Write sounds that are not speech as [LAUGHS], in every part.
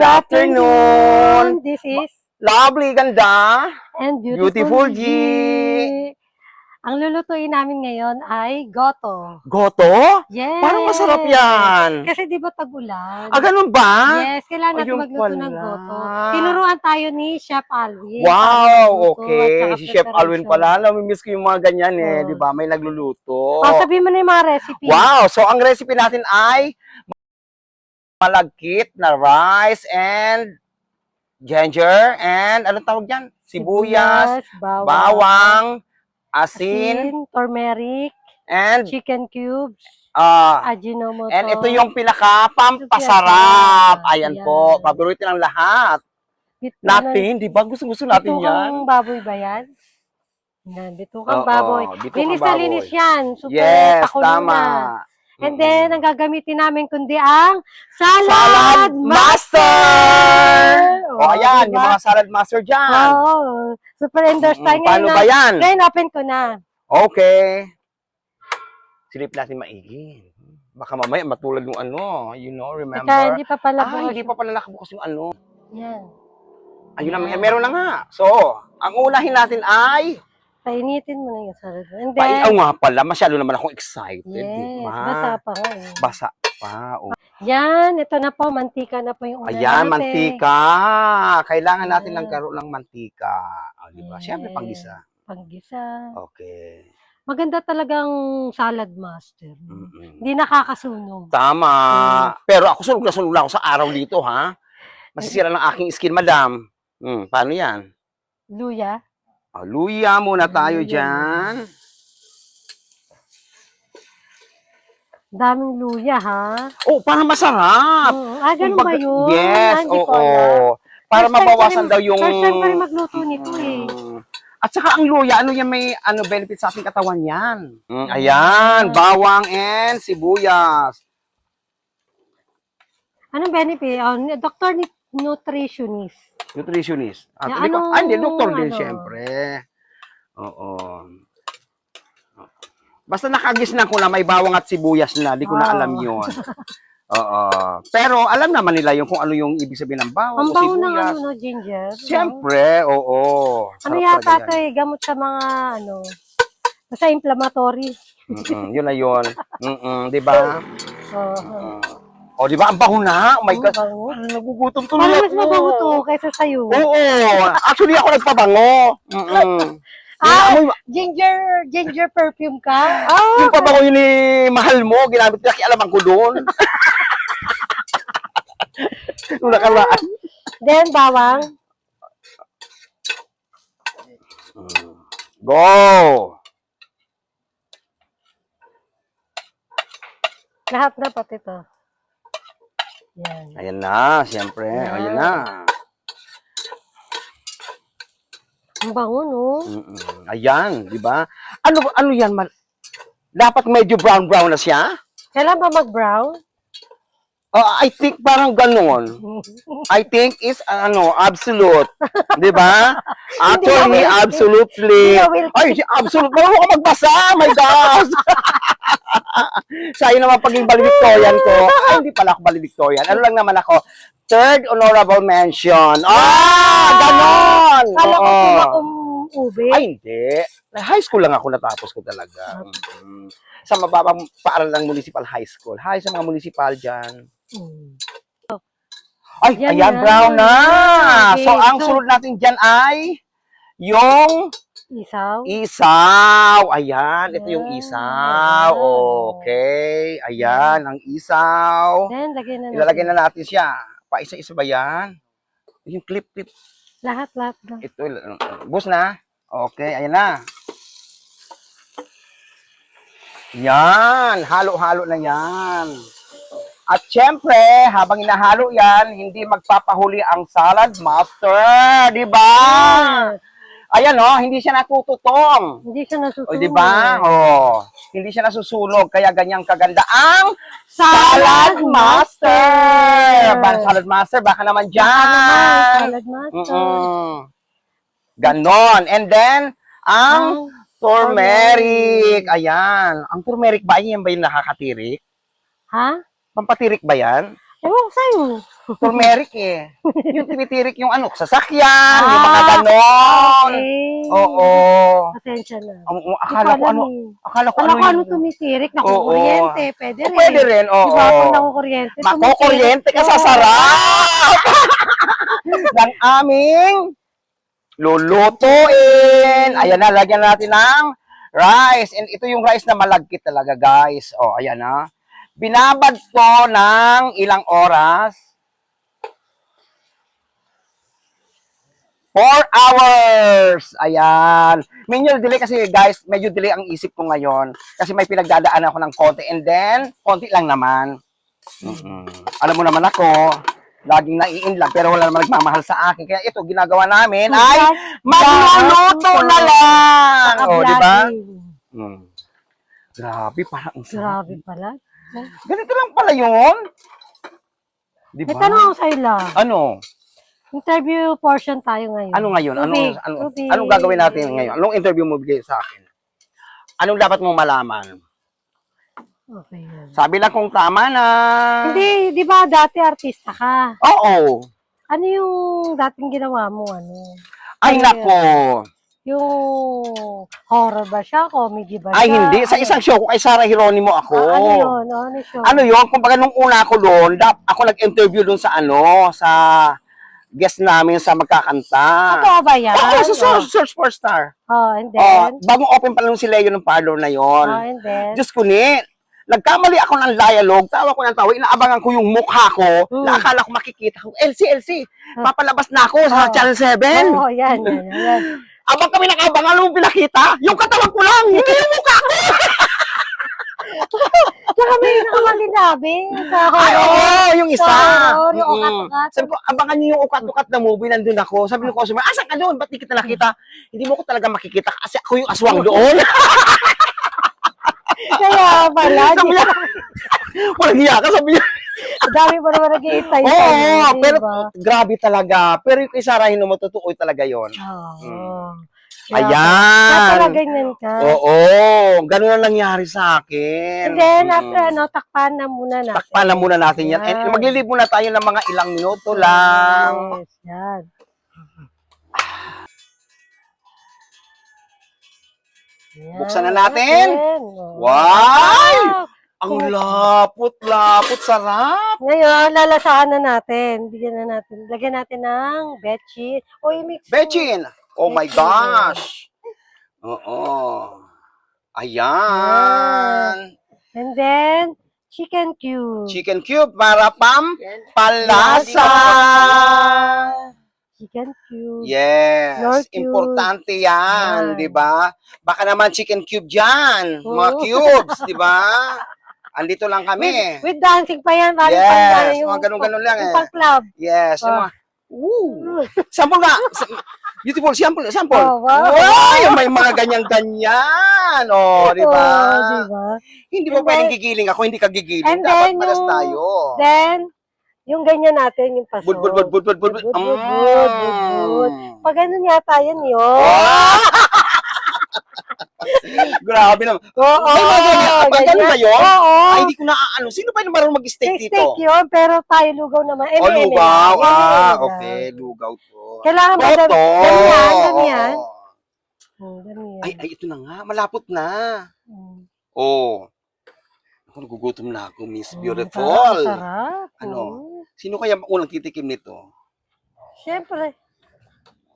Good afternoon. This is Lovely, ganda. and beautiful, Beautiful G. Ang lulutuin namin ngayon ay goto. Goto? Yes. Parang masarap yan. Kasi di ba tag-ulan? Ah, ganun ba? Yes, kailangan natin Ayun magluto ng pala. goto. Tinuruan tayo ni Chef Alvin. Wow, Paano magluto at okay. saka Si Chef Alwin preparation. pala. Namimiss ko yung mga ganyan eh. Oo. Di ba? May nagluluto. Oh, sabihin mo na yung mga recipe. Wow! So, ang recipe natin ay malagkit na rice and ginger and anong tawag yan? Sibuyas, bawang, bawang, asin, asin, turmeric, and chicken cubes, ah ajinomoto. and ito yung pinaka pampasarap. Ayan Ayan. po, paborito ng lahat. Bit- Natin, di ba? Gusto-gusto natin yan. baboy ba yan? Yan, bitukang Oo, baboy. bitukang Linis na linis yan. Super Yes, tama. na. And then, ang gagamitin namin kundi ang salad, Salad Master! O, Oh, ayan, diba? yung mga salad master dyan. Oo. super endorse tayo. Mm, Paano ba na- yan? Ngayon, open ko na. Okay. Silip natin maigi. Baka mamaya matulad ng ano, you know, remember? Teka, hindi pa pala ah, hindi pa pala nakabukas yung ano. Yan. Ayun na, Yan. meron na nga. So, ang unahin natin ay, Painitin mo na yung salad. And then, oh, nga pala, masyado naman akong excited. yes, di ba? basa pa nga eh. Basa pa. Oh. Yan, ito na po, mantika na po yung una Ayan, natin. mantika. Kailangan natin ng Ayan. karoon ng mantika. O, di ba? Siyempre, Yes. panggisa. Panggisa. Okay. Maganda talagang salad master. Mm-mm. Hindi nakakasunog. Tama. Mm. Pero ako sunog na sunog na ako sa araw dito, ha? Masisira ng aking skin, madam. Hmm, paano yan? Luya. Luya muna tayo Luya. dyan. Daming luya, ha? Oh, para masarap. Oo. Ah, ganun ba Kumbaga- yun? Yes, Ah, hindi oo. ko alam. Para First time mabawasan rin- daw yung... First time pa rin magluto nito, eh. Mm. At saka ang luya, ano yan, may ano benefit sa ating katawan yan. Mm, Ah. ayan, bawang and sibuyas. Anong benefit? Oh, ni- doctor ni nutritionist. Nutritionist. Ah, hindi ko- anong- ah, hindi, doktor din, ano? syempre. Oo. Basta nakagisnan ko na may bawang at sibuyas na, di ko na alam yun. [LAUGHS] Oo. Pero alam naman nila yung kung ano yung ibig sabihin ng bawang Ang o bango ng sibuyas. ano, no, ginger. no? Siyempre, oo. Ano Sarap yata talaga ito yan. eh, gamot sa mga, ano, basta inflammatory. Mm-mm, yun na yun. [LAUGHS] Mm-mm, di ba? Oo. O, di ba? Ang bango na. Oh my God. Ano, nagugutom tuloy Parang mas mabango to kaysa sa'yo. Oo. Actually, ako nagpabango. Mm-mm. [LAUGHS] Ah, amoy- ginger, ginger perfume ka? Ah, yung pabango yun ni mahal mo, ginamit niya, kialaman ko doon. [LAUGHS] Nung nakaraan. then bawang. Go! Lahat na pati to. Yan. Ayan na, siyempre. Yan. Ayan na. Ang bango, no? Mm-mm. Ayan, di ba? Ano ano yan? mal- Dapat medyo brown-brown na siya? Kailan ba mag-brown? Uh, I think parang ganon. [LAUGHS] I think is ano, absolute. Di ba? Actually, [LAUGHS] Hindi absolutely. Hindi na will- Ay, absolute. Marunong ka magbasa. My gosh. [LAUGHS] [LAUGHS] Sa'yo naman paging valedictorian ko. Ay, hindi pala ako valedictorian. Ano lang naman ako? Third honorable mention. Ah, ganon. Kala ko sila ube. Ay, hindi. High school lang ako natapos ko talaga. Mm. Sa mababang paaral ng municipal high school. Hi sa mga municipal dyan. Mm. Ay, Yan ayan, na. brown na. Okay, So, ang so- sunod natin dyan ay yung Isaw. isaw. Ayan, ito yung isaw. Okay, ayan, ang isaw. Then, lagyan na natin. Ilalagay na natin siya. Paisa-isa ba yan? Yung clip-clip. Lahat, lahat. lahat. Ito, bus na. Okay, ayan na. Yan, halo-halo na yan. At syempre, habang inahalo yan, hindi magpapahuli ang salad master, di ba? Ayan oh, hindi siya natututong. Hindi siya nasusunod. O, di ba? Oh, hindi siya nasusunog, kaya ganyang kaganda ang Salad Master! Ba, Salad Master, baka naman Baka dyan. naman, Salad master. Mm-mm. Ganon. And then, ang Ang turmeric. Ayan. Ang turmeric ba, yan ba yung nakakatirik? Ha? Pampatirik ba yan? Ewan ko sa'yo. Turmeric eh. [LAUGHS] Yung tumitirik yung ano, sasakyan, yung mga Ah, ganon. Okay. Oo. Pasensya na. Ang- Hindi akala ko ano, eh. akala ko ano ko ano tumitirik. Oo. Nakukuryente. Pwede O, rin. pwede rin, oo. Diba? Pag nakukuryente. Makukuryente ka sa Oo. sarap! [LAUGHS] ng aming lulutuin. Ayan na, lagyan natin ng rice. And ito yung rice na malagkit talaga, guys. O, ayan na. Binabad to ng ilang oras. Four hours! Ayan. Medyo delay kasi, guys, medyo delay ang isip ko ngayon. Kasi may pinagdadaan ako ng konti. And then, konti lang naman. Mm-mm. Alam mo naman ako, laging nai-inlove pero wala naman nagmamahal sa akin. Kaya ito, ginagawa namin ay magluluto na lang. O, di ba? Mm. Grabe, parang ang sarap. Grabe pala. Ganito lang pala yun. Di May ba? tanong ako sa ila. Ano? Interview portion tayo ngayon. Ano ngayon? Ano, Tubig, ano, tubig. anong gagawin natin ngayon? Anong interview mo bigay sa akin? Anong dapat mong malaman? Okay. Sabi lang kung tama na. Hindi, di ba dati artista ka? Oo. Ano yung dating ginawa mo? Ano? Ay, Ay, nako. Yung horror ba siya? Comedy ba siya? Ay, hindi. Sa Ano? isang show ko kay Sarah Geronimo ako. Ah, ano yun? Ano show? ano yun, kumbaga nung una ako doon, dap, ako nag-interview doon sa ano, sa guest namin sa magkakanta. Totoo ba yan? Oo, sa search, search for Star. Oh, and Oh, then? bagong open pa lang si Leo ng parlor na yon. Oh, and then? Diyos ko ni, nagkamali ako ng dialogue, tawa ko ng tawa, inaabangan ko yung mukha ko, Mm. na akala ko makikita ko, LC, LC, Ah. papalabas na ako sa Oh. Channel 7. Oo, oh, yan, yan, yan. [LAUGHS] Abang kami nakabangan, alam mo pinakita? Yung katawan ko lang, hindi yung mukha ko. [LAUGHS] Tsaka may [LAUGHS] nakamaginabi sa Ay, oo, yung isa. Sa horror, yung Mm-mm. ukat-ukat. Sabi ko, abangan niyo yung ukat-ukat na movie, nandun ako. Sabi ng customer, asan ka doon? Ba't di kita nakita? Hindi mo ko talaga makikita kasi ako yung aswang [LAUGHS] doon. Kaya pala, [LAUGHS] sabi niya, walang hiya ka, sabi niya. ang dami pa naman nag-iitay Oo, sa'yo, di pero ba? grabe talaga. Pero yung kay Sarah Hino, talaga yon. Oo. Mm. Kaya Ayan. pala ganyan ka. Oo, ganun ang nangyari sa akin. And then, Mm. after ano, takpan na muna natin. Takpan na muna natin yan. And Yan. maglilib muna tayo ng mga ilang minuto lang. Yes, yan. Yan. [SIGHS] Buksan na natin. Oh. Wow! Ang lapot-lapot, sarap. Ngayon, lalasahan na natin. Bigyan na natin. Lagyan natin ng bechi. O, i-mix. mo. Oh my gosh. Oo. Ayan. And then, chicken cube. Chicken cube para pam palasa. Chicken cube. Yes, Your cube. importante yan, di ba? Baka naman chicken cube dyan, mga Oo. cubes, di ba? Andito lang kami. With dancing pa yan. Parang Yes, pang, ano, yung, mga ganun-ganun lang yung eh. pang club. Yes, yung Ah. mga, Ooh. Sample nga. Sa- [LAUGHS] Beautiful, sample, sample. Oh, wow. Wow, may mga ganyan-ganyan. Oh, di ba? Oo, di ba? Hindi mo And pwedeng gigiling ako, hindi ka gigiling. And Dapat then, paras tayo. Then, yung ganyan natin, yung paso. Bud, bud, bud, bud, bud, bud, bud. Bud, bud, bud, bud, bud. Pag ganun yata yun yun. Oh! [LAUGHS] Grabe naman. Oo. Pag ganun ba yun? Oo. Ay, hindi ko na ano. Sino ba yung marunong mag-steak Steak, dito? steak yun, pero tayo lugaw naman. Eh, Oh, lugaw. Ah, okay. Lugaw to. Kailangan ba Toto. ganyan, ganyan. Ganyan. Ay, ay, ito na nga. Malapot na. Hmm. Oh. Ako, nagugutom na ako, Miss Hmm, Beautiful. Sarap. Ano? Hmm. Sino kaya unang titikim nito? Siyempre.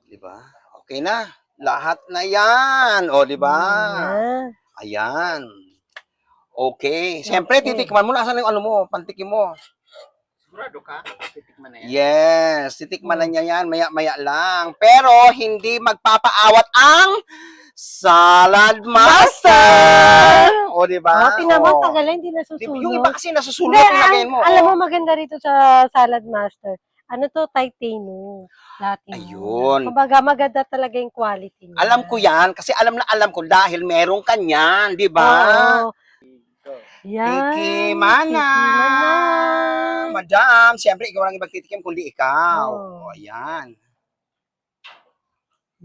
Di ba? Okay na. Lahat na yan. O, di ba? Ah. Ayan. Okay. Siyempre, Okay. titikman mo. Nasaan yung ano mo? Pantikim mo. Sigurado ka? Titikman na yan. Yes. Titikman na niya yan. Maya-maya lang. Pero, hindi magpapaawat ang Salad Master! O, di ba? Tingnan mo, O. tagal na, hindi Di nasusunod. Yung iba kasi nasusunod, Hindi, pinagayin mo. ang- alam mo, maganda rito sa Salad Master. Ano to, titanium. Latin. Ayun. Kumbaga, maganda talaga yung quality niya. Alam ko yan. Kasi alam na alam ko dahil meron kanyan. Di ba? Oo. Yan. Tikimana. Tikimana. Madam, siyempre ikaw lang ibang titikim kundi ikaw. Oo. O, ayan.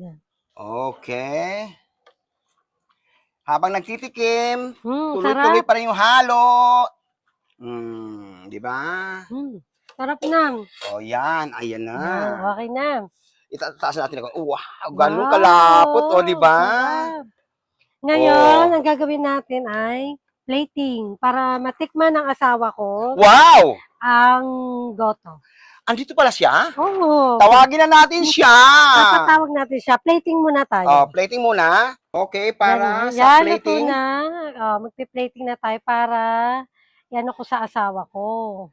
Yan. Okay. Habang nagtitikim, Hmm, tuloy-tuloy sarap. pa rin yung halo. Hmm, di ba? Hmm. Sarap na. Oh, yan. Ayan na. Yan, okay na. Itataas natin ako. Wow, ganun Wow, kalapot, o, di ba? Ngayon, Oh. ang gagawin natin ay plating para matikman ng asawa ko Wow! ang goto. Andito pala siya? Oo. Tawagin na natin siya. Papatawag natin siya. Plating muna tayo. Oh, plating muna. Okay, para Yan, sa yan, plating. Ito na. Oh, magpi-plating na tayo para yan ako sa asawa ko.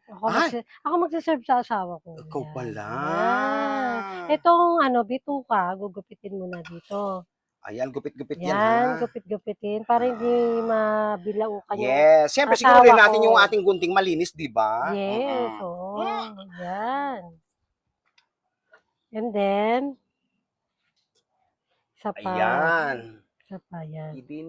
Ako, Ay. magsi- ako magsiserve sa asawa ko. Ikaw Yan. pala. Yan. Itong ano, bituka, gugupitin mo na dito. Ayan, gupit-gupit yan, Yan, ha? gupit-gupitin para hindi mabilaukan yung Yes. Siyempre, asawa siguro rin natin ko. yung ating gunting malinis, di ba? Yes, Mm-mm. oo. Yan. And then, isa pa. Ayan. Isa pa, yan. Idin.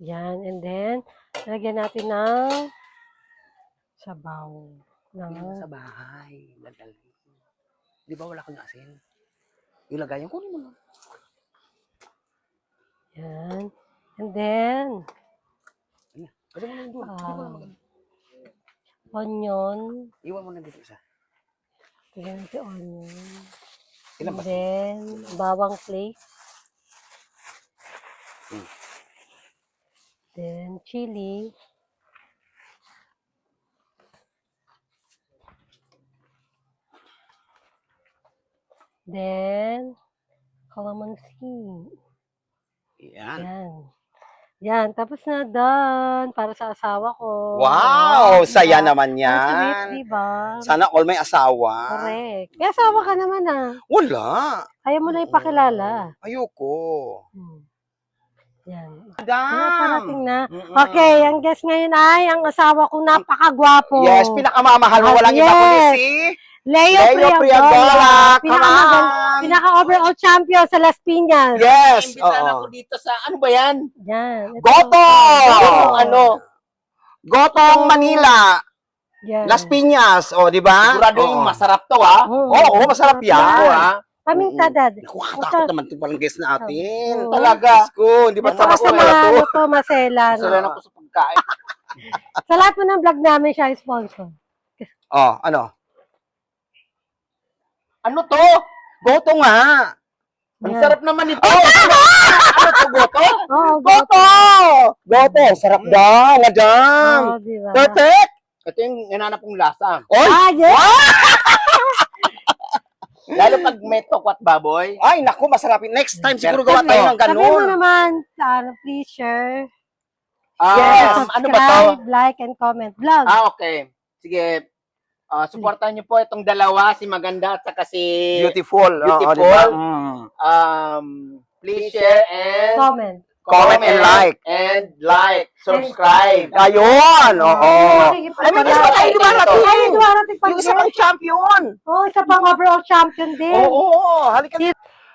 Yan. And then, lagyan natin ng sabaw. Ng, sa bahay. Lagay. Di ba wala kang asin? Ilagay yung kunin mo lang. yan. And then, Kasi mo na yung. Iwan mo um, na- onion. Iwan mo na dito isa. Lagyan natin onion. Ilan And ba? then, bawang flakes. Hmm. Then, chili. Then, calamansi. Yan. Yan. Yan. Tapos na done. Para sa asawa ko. Wow! Saya diba? naman Ang sweet, yan. diba? Sana all may asawa. Correct. May asawa ka naman ah. Wala. Ayaw mo na ipakilala. Ayoko. Hmm. Yan. Madam. Ah, parating na. Mm-mm. Okay, ang guest ngayon ay ang asawa kong napakagwapo. Yes, pinakamamahal mo. Ah, Walang iba kundi yes. si Leo, Leo Priagola. Pinaka, pinaka-overall champion sa Las Piñas. Yes. Imbitahan ako dito sa, ano ba yan? Yan. Goto! Yung ano? Gotong Manila. Yan. Las Piñas. O, di ba? Sigurado Oo. yung masarap to, ha? Oo. Oo, oo, masarap yan. Ako, ha? Paminta, dad. Naku, katakot naman ito palang guest natin. Oo. Talaga. Diyos ko, hindi ba basta ko na to? maano to, maselan. Masarap ako sa pagkain. [LAUGHS] Sa lahat mo ng vlog namin siya ay sponsor. Oh, ano? Ano to? Goto nga. Ang Yan. sarap naman ito. ano to, goto? [LAUGHS] Oo, Goto! Goto, sarap daw, madam. Oo, di ba? Perfect! Ito yung nananap kong lasa. Oy! Ah, yes. [LAUGHS] Lalo pag may tokwat baboy. Ay, naku, masarap. yun. Next time siguro gawa tayo ng Sabi mo ganun. naman, ano, please share, Um, Yes. Ano ba to? subscribe, like, and comment. Vlog. Ah, okay. Sige. Ah, supportan niyo po itong dalawa, si Maganda at saka si Beautiful. oo, Beautiful. di ba? Mm. um please share and comment. Comment and like. and like, subscribe. Ayun, oo. Ay, Ay, may gusto tayo dumarating. Ay, dumarating pa Yung isa pang champion. Oh, isa pang overall champion din. Oo, halika.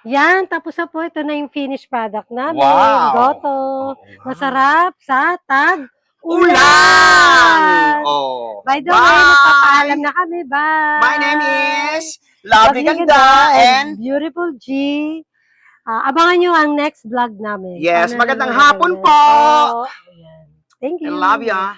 Yan, tapos na po. Ito na yung finished product namin. Wow. Goto. Masarap sa tag Ulan! Oh. By the way, Bye! magpapaalam na kami. Bye! My name is Lovely Lovely Ganda and Beautiful G. Ah, abangan nyo ang next vlog namin. Yes, magandang hapon po. Thank I you. love ya.